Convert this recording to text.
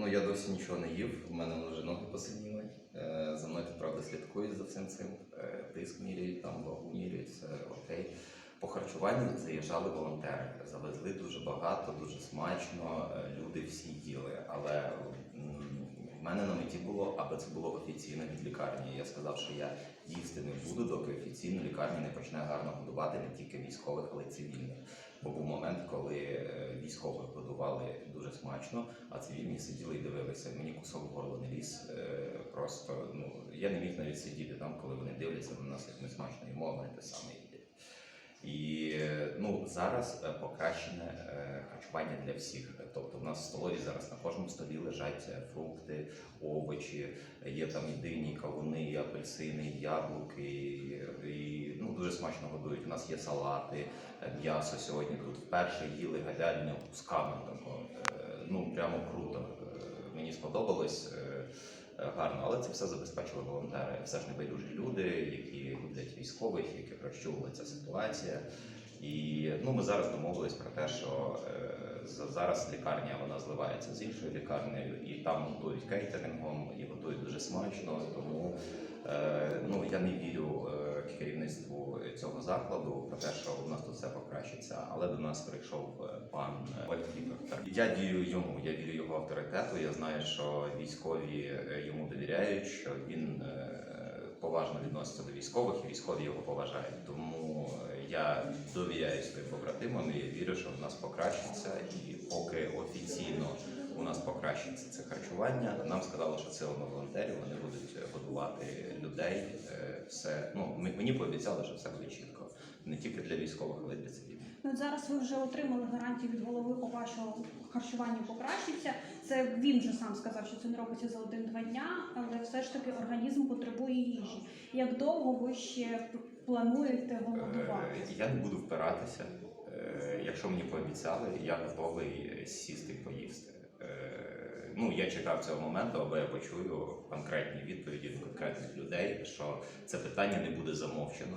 ну я досі нічого не їв, в мене вже ноги посиніли. Е, За мною правда слідкують за всім цим. Е, Тиск міряють, там вагу міряють, все окей. По харчуванню заїжджали волонтери, завезли дуже багато, дуже смачно. е, Люди всі їли. Але в мене на меті було, аби це було офіційно від лікарні. Я сказав, що я їсти не буду, доки офіційно лікарня не почне гарно годувати не тільки військових, але й цивільних. Бо був момент, коли е, дуже смачно, а цивільні сиділи і дивилися. Мені кусок горло не ліз. е, Просто ну я не міг навіть сидіти там, коли вони дивляться на нас, як ми смачно їмо, а вони те саме їдять. І ну зараз е, покращене е, харчування для всіх. Тобто, в нас в столові зараз на кожному столі лежать фрукти, овочі, є там і дині, кавуни, апельсини, яблуки, і, і дуже смачно годують. У нас є салати, е, м'ясо сьогодні тут вперше їли галяльне кусками. Тому, е, ну прямо круто. Е, Мені сподобалось. Гарно, але це все забезпечили волонтери. Все ж небайдужі люди, які люблять військових, які прощували ця ситуація. І ну ми зараз домовились про те, що е, зараз лікарня вона зливається з іншою лікарнею, і там готують кейтерингом і готують дуже смачно. Тому е, ну я не вірю керівництву цього закладу про те, що у нас тут все покращиться. Але до нас прийшов е, пан Ольфікер. Я вірю йому, я вірю його авторитету. Я знаю, що військові е, йому довіряють, що він е, поважно відноситься до військових, і військові його поважають. Тому е, я довіряю своїм побратимам і вірю, що в нас покращиться. І поки офіційно у нас покращиться це харчування, нам сказали, що це одно волонтерів. Вони будуть годувати людей. Е, Все ну мені пообіцяли, що все буде чітко, не тільки для військових, але й для цивільних. Ну, зараз ви вже отримали гарантію від голови по вашому харчуванню покращиться. Це він же сам сказав, що це не робиться за один-два дня, але все ж таки організм потребує їжі. Як довго ви ще плануєте голодувати? Е, Я не буду впиратися. Е, Якщо мені пообіцяли, я готовий сісти і поїсти. Ну, я чекав цього моменту, аби я почую конкретні відповіді від конкретних людей, що це питання не буде замовчено.